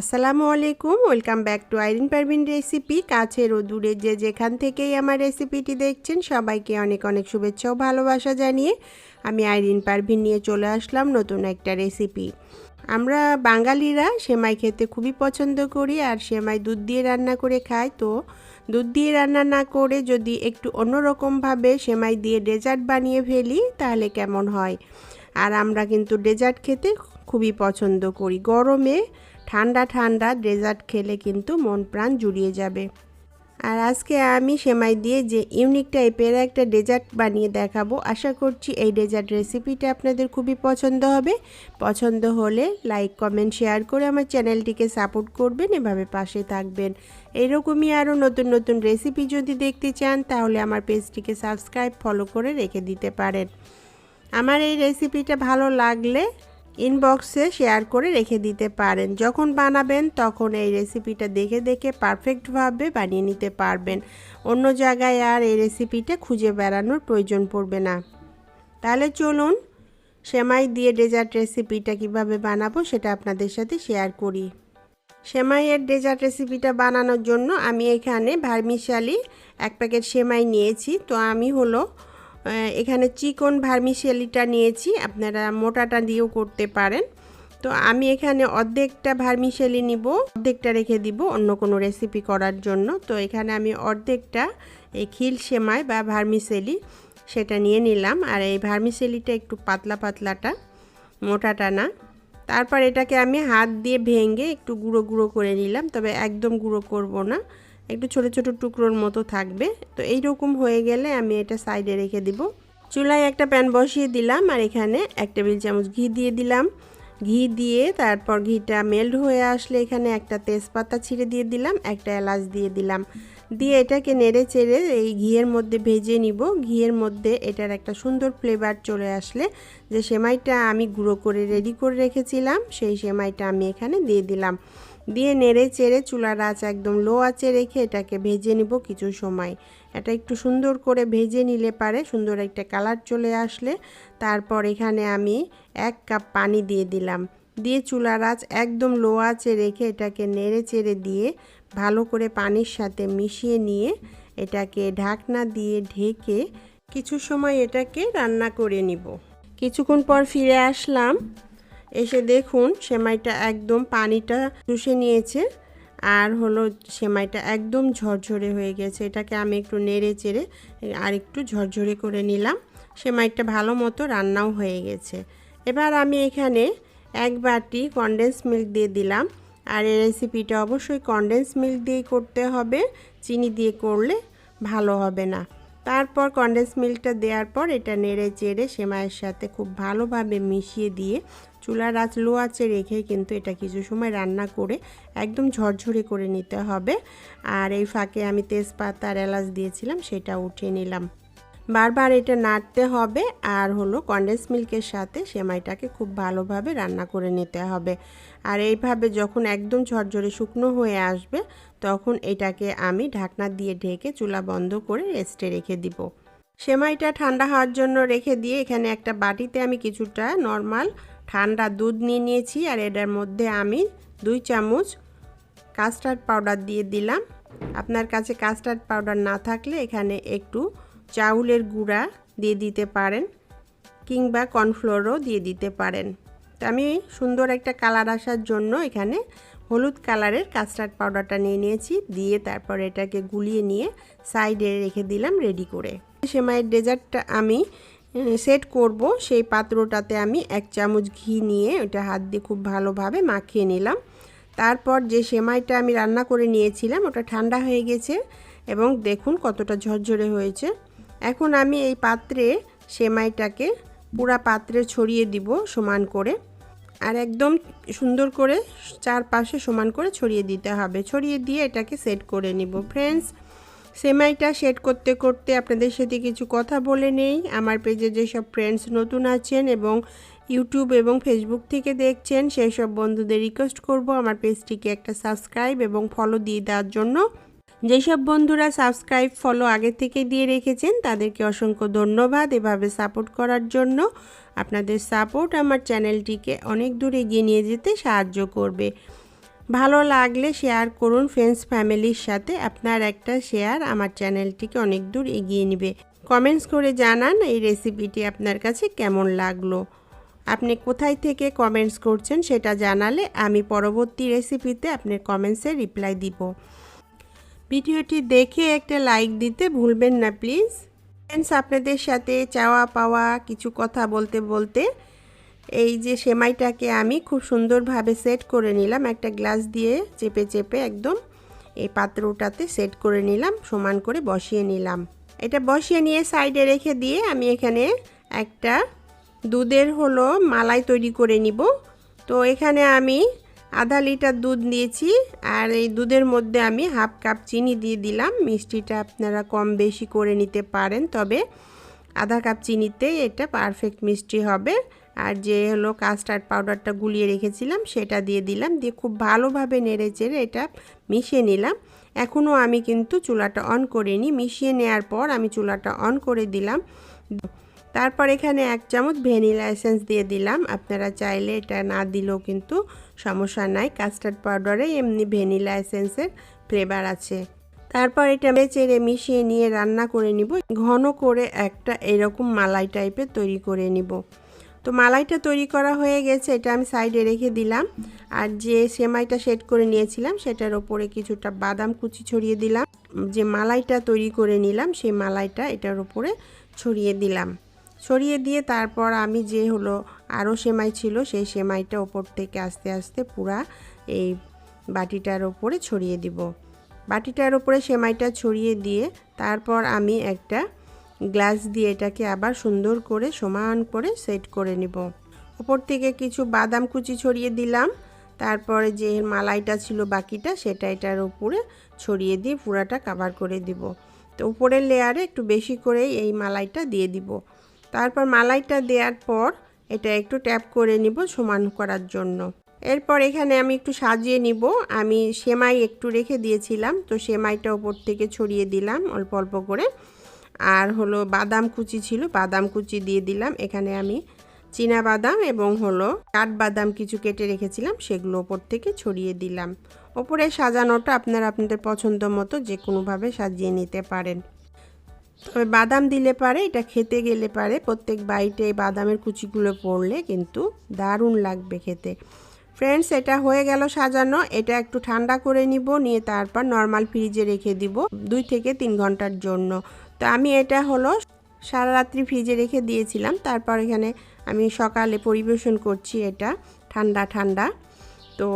আসসালামু আলাইকুম, welcome back to Irin Parvin recipe. কাছের ও দূরে যে যেখান থেকেই আমার রেসিপিটি দেখছেন, সবাইকে অনেক অনেক শুভেচ্ছা ও ভালোবাসা জানিয়ে আমি আইরিন পারভিন নিয়ে চলে আসলাম নতুন একটা রেসিপি। আমরা বাঙালিরা সেমাই খেতে খুবই পছন্দ করি আর সেমাই দুধ দিয়ে রান্না করে খাই। তো দুধ দিয়ে রান্না না করে যদি একটু অন্যরকমভাবে সেমাই দিয়ে ডেজার্ট বানিয়ে ফেলি, তাহলে কেমন হয়? আর আমরা কিন্তু ডেজার্ট খেতে খুবই পছন্দ করি। গরমে ঠান্ডা ঠান্ডা ডেজার্ট খেলে কিন্তু মন প্রাণ জুড়িয়ে যাবে। আর আজকে আমি সেমাই দিয়ে যে ইউনিক টাইপের একটা ডেজার্ট বানিয়ে দেখাবো, আশা করছি এই ডেজার্ট রেসিপিটা আপনাদের খুবই পছন্দ হবে। পছন্দ হলে লাইক, কমেন্ট, শেয়ার করে আমার চ্যানেলটিকে সাপোর্ট করবেন, এভাবে পাশে থাকবেন। এরকমই আরও নতুন নতুন রেসিপি যদি দেখতে চান, তাহলে আমার পেজটিকে সাবস্ক্রাইব, ফলো করে রেখে দিতে পারেন। আমার এই রেসিপিটা ভালো লাগলে ইনবক্সে শেয়ার করে রেখে দিতে পারেন। যখন বানাবেন, তখন এই রেসিপিটা দেখে দেখে পারফেক্টভাবে বানিয়ে নিতে পারবেন। অন্য জায়গায় আর এই রেসিপিটা খুঁজে বেড়ানোর প্রয়োজন পড়বে না। তাহলে চলুন, সেমাই দিয়ে ডেজার্ট রেসিপিটা কীভাবে বানাবো সেটা আপনাদের সাথে শেয়ার করি। সেমাইয়ের ডেজার্ট রেসিপিটা বানানোর জন্য আমি এখানে ভার্মিশালি এক প্যাকেট সেমাই নিয়েছি। তো আমি হলো এখানে চিকন ভার্মিশেলিটা নিয়েছি, আপনারা মোটাটা দিয়েও করতে পারেন। তো আমি এখানে অর্ধেকটা ভার্মিশেলি নিব, অর্ধেকটা রেখে দিব অন্য কোনো রেসিপি করার জন্য। তো এখানে আমি অর্ধেকটা এই খিল সেমাই বা ভার্মিশেলি সেটা নিয়ে নিলাম। আর এই ভার্মিশেলিটা একটু পাতলা পাতলাটা, মোটাটা না। তারপর এটাকে আমি হাত দিয়ে ভেঙে একটু গুঁড়ো গুঁড়ো করে নিলাম, তবে একদম গুঁড়ো করব না। একটু ছোট ছোট টুকরোর মতো থাকবে। তো এই রকম হয়ে গেলে আমি এটা সাইডে রেখে দিব। চুলায় একটা প্যান বসিয়ে দিলাম আর এখানে এক টেবিল চামচ ঘি দিয়ে দিলাম। ঘি দিয়ে তারপর ঘিটা মেল্ট হয়ে আসলে এখানে একটা তেজপাতা ছিঁড়ে দিয়ে দিলাম, একটা এলাচ দিয়ে দিলাম। দিয়ে এটাকে নেড়ে চেড়ে এই ঘিয়ের মধ্যে ভেজে নিব। ঘিয়ের মধ্যে এটার একটা সুন্দর ফ্লেভার চলে আসলে যে সেমাইটা আমি গুঁড়ো করে রেডি করে রেখেছিলাম, সেই সেমাইটা আমি এখানে দিয়ে দিলাম। দিয়ে নেড়ে চেড়ে চুলার আঁচ একদম লো আঁচে রেখে এটাকে ভেজে নিব কিছু সময়। এটা একটু সুন্দর করে ভেজে নিলে পারে, সুন্দর একটা কালার চলে আসলে। তারপর এখানে আমি এক কাপ পানি দিয়ে দিলাম। দিয়ে চুলার আঁচ একদম লো আঁচে রেখে এটাকে নেড়ে চেড়ে দিয়ে ভালো করে পানির সাথে মিশিয়ে নিয়ে এটাকে ঢাকনা দিয়ে ঢেকে কিছু সময় এটাকে রান্না করে নিব। কিছুক্ষণ পর ফিরে আসলাম। এসে দেখুন সেমাইটা একদম পানিটা চুষে নিয়েছে আর হলো সেমাইটা একদম ঝরঝরে হয়ে গেছে। এটাকে আমি একটু নেড়ে চেড়ে আর একটু ঝরঝরে করে নিলাম। সেমাইটা ভালো মতো রান্নাও হয়ে গেছে। এবার আমি এখানে এক বাটি কনডেন্স মিল্ক দিয়ে দিলাম। আর এই রেসিপিটা অবশ্যই কনডেন্স মিল্ক দিয়েই করতে হবে। চিনি দিয়ে করলে ভালো হবে না। তারপর কনডেন্স মিল্কটা দেওয়ার পর এটা নেড়ে চেড়ে সেমাইয়ের সাথে খুব ভালোভাবে মিশিয়ে দিয়ে চুলার আঁচ লো আঁচে রেখে কিন্তু এটা কিছু সময় রান্না করে একদম ঝরঝরে করে নিতে হবে। আর এই ফাঁকে আমি তেজপাতা আর এলাচ দিয়েছিলাম, সেটা উঠিয়ে নিলাম। বারবার এটা নাড়তে হবে আর হলো কন্ডেন্স মিল্কের সাথে সেমাইটাকে খুব ভালোভাবে রান্না করে নিতে হবে। আর এইভাবে যখন একদম ঝরঝরে শুকনো হয়ে আসবে, তখন এটাকে আমি ঢাকনা দিয়ে ঢেকে চুলা বন্ধ করে রেস্টে রেখে দিব। সেমাইটা ঠান্ডা হওয়ার জন্য রেখে দিয়ে এখানে একটা বাটিতে আমি কিছুটা নর্মাল ঠান্ডা দুধ নিয়ে নিয়েছি আর এটার মধ্যে আমি দুই চামচ কাস্টার্ড পাউডার দিয়ে দিলাম। আপনার কাছে কাস্টার্ড পাউডার না থাকলে এখানে একটু চাউলের গুঁড়া দিয়ে দিতে পারেন কিংবা কর্নফ্লোরও দিয়ে দিতে পারেন। তো আমি সুন্দর একটা কালার আসার জন্য এখানে হলুদ কালারের কাস্টার্ড পাউডারটা নিয়ে নিয়েছি, দিয়ে তারপর এটাকে গুলিয়ে নিয়ে সাইডে রেখে দিলাম রেডি করে। সেমাইয়ের ডেজার্টটা আমি সেট করব, সেই পাত্রটাতে আমি এক চামচ ঘি নিয়ে ওটা হাত দিয়ে খুব ভালোভাবে মাখিয়ে নিলাম। তারপর যে সেমাইটা আমি রান্না করে নিয়েছিলাম, ওটা ঠান্ডা হয়ে গেছে এবং দেখুন কতটা ঝরঝরে হয়েছে। এখন আমি এই পাত্রে সেমাইটাকে পুরা পাত্রে ছড়িয়ে দিব সমান করে। আর একদম সুন্দর করে চারপাশে সমান করে ছড়িয়ে দিতে হবে। ছড়িয়ে দিয়ে এটাকে সেট করে নিব। ফ্রেন্ডস, সেমাইটা সেট করতে করতে আপনাদের সাথে কিছু কথা বলে নেই। আমার পেজে যেসব ফ্রেন্ডস নতুন আছেন এবং ইউটিউব এবং ফেসবুক থেকে দেখছেন, সেই সব বন্ধুদের রিকোয়েস্ট করব আমার পেজটিকে একটা সাবস্ক্রাইব এবং ফলো দিয়ে দেওয়ার জন্য। যেসব বন্ধুরা সাবস্ক্রাইব ফলো আগে থেকে দিয়ে রেখেছেন, তাদেরকে অসংখ্য ধন্যবাদ এভাবে সাপোর্ট করার জন্য। আপনাদের সাপোর্ট আমার চ্যানেলটিকে অনেক দূর এগিয়ে নিয়ে যেতে সাহায্য করবে। ভালো লাগলে শেয়ার করুন ফ্রেন্ডস ফ্যামিলির সাথে, আপনার একটা শেয়ার আমার চ্যানেলটিকে অনেক দূর এগিয়ে নেবে। কমেন্টস করে জানান এই রেসিপিটি আপনার কাছে কেমন লাগল। আপনি কোথায় থেকে কমেন্টস করছেন সেটা জানালে আমি পরবর্তী রেসিপিতে আপনার কমেন্টসে রিপ্লাই দিব। ভিডিওটি দেখে একটা লাইক দিতে ভুলবেন না প্লিজ ফ্রেন্ডস আপনাদের সাথে চাওয়া পাওয়া কিছু কথা বলতে বলতে এই যে সেমাইটাকে আমি খুব সুন্দরভাবে সেট করে নিলাম। একটা গ্লাস দিয়ে চেপে চেপে একদম এই পাত্রটাতে সেট করে নিলাম, সমান করে বসিয়ে নিলাম। এটা বসিয়ে নিয়ে সাইডে রেখে দিয়ে আমি এখানে একটা দুধের হলো মালাই তৈরি করে নিব। তো এখানে আমি আধা লিটার দুধ দিয়েছি আর এই দুধের মধ্যে আমি হাফ কাপ চিনি দিয়ে দিলাম। মিষ্টিটা আপনারা কম বেশি করে নিতে পারেন, তবে আধা কাপ চিনিতে এটা পারফেক্ট মিষ্টি হবে। আর যে হলো কাস্টার্ড পাউডারটা গুলিয়ে রেখেছিলাম, সেটা দিয়ে দিলাম। দিয়ে খুব ভালোভাবে নেড়ে চেড়ে এটা মিশিয়ে নিলাম। এখনও আমি কিন্তু চুলাটা অন করিনি। মিশিয়ে নেওয়ার পর আমি চুলাটা অন করে দিলাম। তারপর এখানে এক চামচ ভ্যানিলা এসেন্স দিয়ে দিলাম। আপনারা চাইলে এটা না দিলেও কিন্তু সমস্যা নাই। কাস্টার্ড পাউডারে এমনি ভ্যানিলা এসেন্সের ফ্লেভার আছে। তারপর এটা চেড়ে মিশিয়ে নিয়ে রান্না করে নিব। ঘন করে একটা এরকম মালাই টাইপের তৈরি করে নিব। তো মালাইটা তৈরি করা হয়ে গেছে, এটা আমি সাইডে রেখে দিলাম। আর যে সেমাইটা সেট করে নিয়েছিলাম, সেটার ওপরে কিছুটা বাদাম কুচি ছড়িয়ে দিলাম। যে মালাইটা তৈরি করে নিলাম, সেই মালাইটা এটার ওপরে ছড়িয়ে দিলাম। ছড়িয়ে দিয়ে তারপর আমি যে হলো আরও সেমাই ছিল, সেই সেমাইটা ওপর থেকে আস্তে আস্তে পুরা এই বাটিটার ওপরে ছড়িয়ে দিব। বাটিটার ওপরে সেমাইটা ছড়িয়ে দিয়ে তারপর আমি একটা গ্লাস দিয়ে এটাকে আবার সুন্দর করে সমান করে সেট করে নিব। ওপর থেকে কিছু বাদাম কুচি ছড়িয়ে দিলাম। তারপরে যে মালাইটা ছিল বাকিটা, সেটা এটার উপরে ছড়িয়ে দিয়ে পুরাটা কাভার করে দিব। তো উপরের লেয়ারে একটু বেশি করে এই মালাইটা দিয়ে দিব। তারপর মালাইটা দেওয়ার পর এটা একটু ট্যাপ করে নিব সমান করার জন্য। এরপর এখানে আমি একটু সাজিয়ে নিব। আমি সেমাই একটু রেখে দিয়েছিলাম, তো সেমাইটা ওপর থেকে ছড়িয়ে দিলাম অল্প অল্প করে। আর হলো বাদাম কুচি ছিল, বাদাম কুচি দিয়ে দিলাম। এখানে আমি চীনা বাদাম এবং হলো কাঠ বাদাম কিছু কেটে রেখেছিলাম, সেগুলো ওপর থেকে ছড়িয়ে দিলাম। ওপরে সাজানোটা আপনারা আপনাদের পছন্দ মতো যে কোনোভাবে সাজিয়ে নিতে পারেন। তবে বাদাম দিলে পারে, এটা খেতে গেলে পারে। প্রত্যেক বাইটে বাদামের কুচিগুলো পড়লে কিন্তু দারুণ লাগবে খেতে। ফ্রেন্ডস এটা হয়ে গেল সাজানো। এটা একটু ঠান্ডা করে নিব, নিয়ে তারপর নর্মাল ফ্রিজে রেখে দিব দুই থেকে তিন ঘণ্টার জন্য। তো আমি এটা হলো সারা রাত্রি ফ্রিজে রেখে দিয়েছিলাম। তারপর এখানে আমি সকালে পরিবেশন করছি এটা ঠান্ডা ঠান্ডা। তো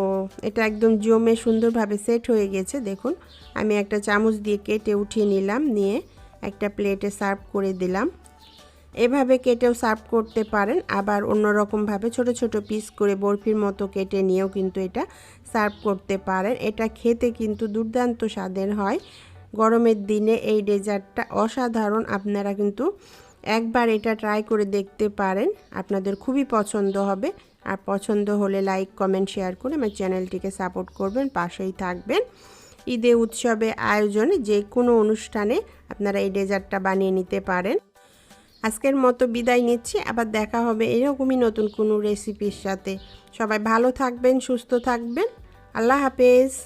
এটা একদম জমে সুন্দরভাবে সেট হয়ে গেছে। দেখুন, আমি একটা চামচ দিয়ে কেটে উঠিয়ে নিলাম, নিয়ে একটা প্লেটে সার্ভ করে দিলাম। এভাবে কেটেও সার্ভ করতে পারেন। আবার অন্যরকমভাবে ছোট ছোট পিস করে বরফির মতো কেটে নিয়েও কিন্তু এটা সার্ভ করতে পারেন। এটা খেতে কিন্তু দুর্দান্ত স্বাদের হয়। গরমের দিনে এই ডেজার্টটা অসাধারণ। আপনারা কিন্তু একবার এটা ট্রাই করে দেখতে পারেন। আপনাদের খুবই পছন্দ হবে। আর পছন্দ হলে লাইক, কমেন্ট, শেয়ার করে আমার চ্যানেলটিকে সাপোর্ট করবেন। পাশেই থাকবেন। ঈদে, উৎসবে, আয়োজনে যে কোনো অনুষ্ঠানে আপনারা এই ডেজার্টটা বানিয়ে নিতে পারেন। আজকের মতো বিদায় নিচ্ছি। আবার দেখা হবে এরকমই নতুন কোনো রেসিপির সাথে। সবাই ভালো থাকবেন, সুস্থ থাকবেন। আল্লাহ হাফেজ।